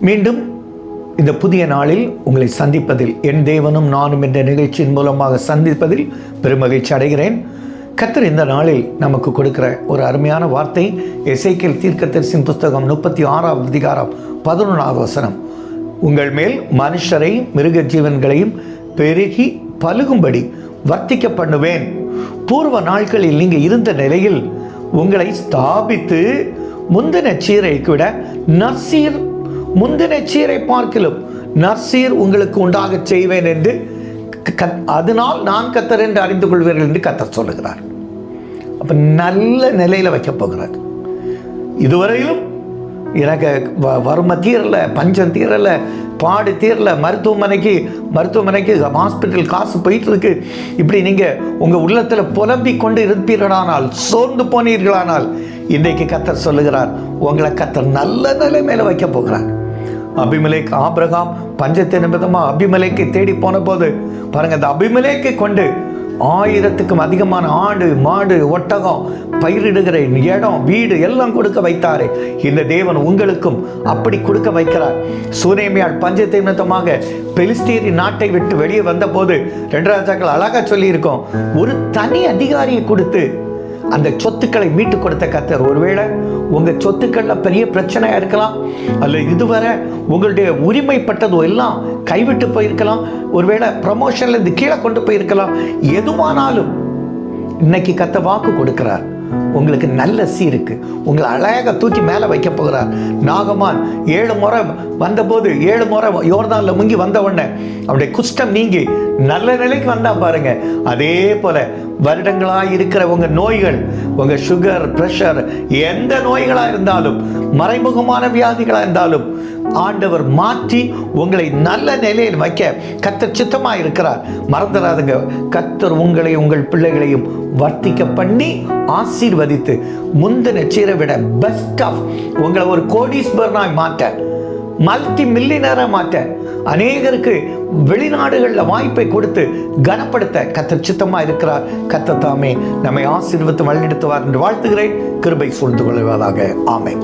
மீண்டும் இந்த புதிய நாளில் உங்களை சந்திப்பதில் என் தேவனும் நானும் என்ற நிகழ்ச்சியின் மூலமாக சந்திப்பதில் பெருமகிழ்ச்சி அடைகிறேன். கத்தர் இந்த நாளில் நமக்கு கொடுக்கிற ஒரு அருமையான வார்த்தை எசைக்கேல் தீர்க்கதரிசின் புஸ்தகம் முப்பத்தி ஆறாவது அதிகாரம் பதினொன்றாவது வசனம். உங்கள் மேல் மனுஷரை மிருக ஜீவன்களையும் பெருகி பழுகும்படி வர்த்திக்க பண்ணுவேன். பூர்வ நாட்களில் நீங்கள் இருந்த நிலையில் உங்களை ஸ்தாபித்து முந்தின சீரைக்கு விட நர்சீர் முந்தின சீரை பார்க்கலும் நர்சீர் உங்களுக்கு உண்டாக செய்வேன் என்று கத் அதனால் நான் கத்தர் என்று அறிந்து கொள்வீர்கள் என்று கத்தர் சொல்லுகிறார். அப்போ நல்ல நிலையில் வைக்கப் போகிறார். இதுவரையிலும் எனக்கு வ வறுமை தீரலை பஞ்சம் தீரலை பாடு தீரலை மருத்துவமனைக்கு மருத்துவமனைக்கு ஹாஸ்பிட்டல் காசு போயிட்டுருக்கு. இப்படி நீங்கள் உங்கள் உள்ளத்தில் புலம்பிக் கொண்டு இருப்பீர்களானால் சோர்ந்து போனீர்களானால் இன்றைக்கு கத்தர் சொல்லுகிறார் உங்களை கத்தர் நல்ல நிலைமையில வைக்க போகிறார். அபிமலேக் ஆபிரகாம் பஞ்சத்தை நிமித்தமாக அபிமலைக்கு தேடி போன போது பாருங்கள் அந்த அபிமலைக்கு கொண்டு ஆயிரத்துக்கும் அதிகமான ஆடு மாடு ஒட்டகம் பயிரிடுகிற இடம் வீடு எல்லாம் கொடுக்க வைத்தாரே. இந்த தேவன் உங்களுக்கும் அப்படி கொடுக்க வைக்கிறார். சூனேமியால் பஞ்சத்தை நிமித்தமாக பெலிஸ்தீரி நாட்டை விட்டு வெளியே வந்தபோது ரெண்டு ராஜாக்கள் அழகாக சொல்லியிருக்கோம் ஒரு தனி அதிகாரியை கொடுத்து அந்த சொத்துக்களை மீட்டு கொடுத்த கத்தர் ஒருவேளை உங்கள் சொத்துக்களில் பெரிய பிரச்சனையாக இருக்கலாம் அல்ல இதுவரை உங்களுடைய உரிமைப்பட்டதோ எல்லாம் கைவிட்டு போயிருக்கலாம் ஒருவேளை ப்ரமோஷன்ல இருந்து கீழே கொண்டு போயிருக்கலாம் எதுவானாலும் இன்னைக்கு கத்த வாக்கு கொடுக்கிறார். உங்களுக்கு நல்ல சீருக்கு உங்களை அழகாக தூக்கி மேலே வைக்க போகிறார். நாகமான் ஏழு முறை வந்தபோது ஏழு முறை யோர்தானில் முங்கி வந்த உடனே அவருடைய குஷ்டம் நீங்கி நல்ல நிலைக்கு வந்தா பாருங்க. அதே போல வருடங்களாக இருக்கிற உங்க நோய்கள் உங்க சுகர் பிரஷர் எந்த நோய்களாக இருந்தாலும் மறைமுகமான வியாதிகளாக இருந்தாலும் ஆண்டவர் மாற்றி உங்களை நல்ல நிலையில் வைக்க கத்தர் சித்தமாக இருக்கிறார். மறந்துடாதுங்க. கத்தர் உங்களை உங்கள் பிள்ளைகளையும் வர்த்திக்க பண்ணி ஆசீர்வதித்து முந்தின சீரை விட பெஸ்ட் ஆஃப் உங்களை ஒரு கோடீஸ்வரனாய் மாற்ற மல்டி மில்லியனராக மாற்ற அநேகருக்கு வெளிநாடுகளில் வாய்ப்பை கொடுத்து கனப்படுத்த கத்தர் சித்தமாக இருக்கிறார். கத்த தாமே நம்மை ஆசீர்வத்து வழிநடத்துவார் என்று வாழ்த்துகிறேன். கிருபை சூழ்ந்து கொள்வதாக ஆமை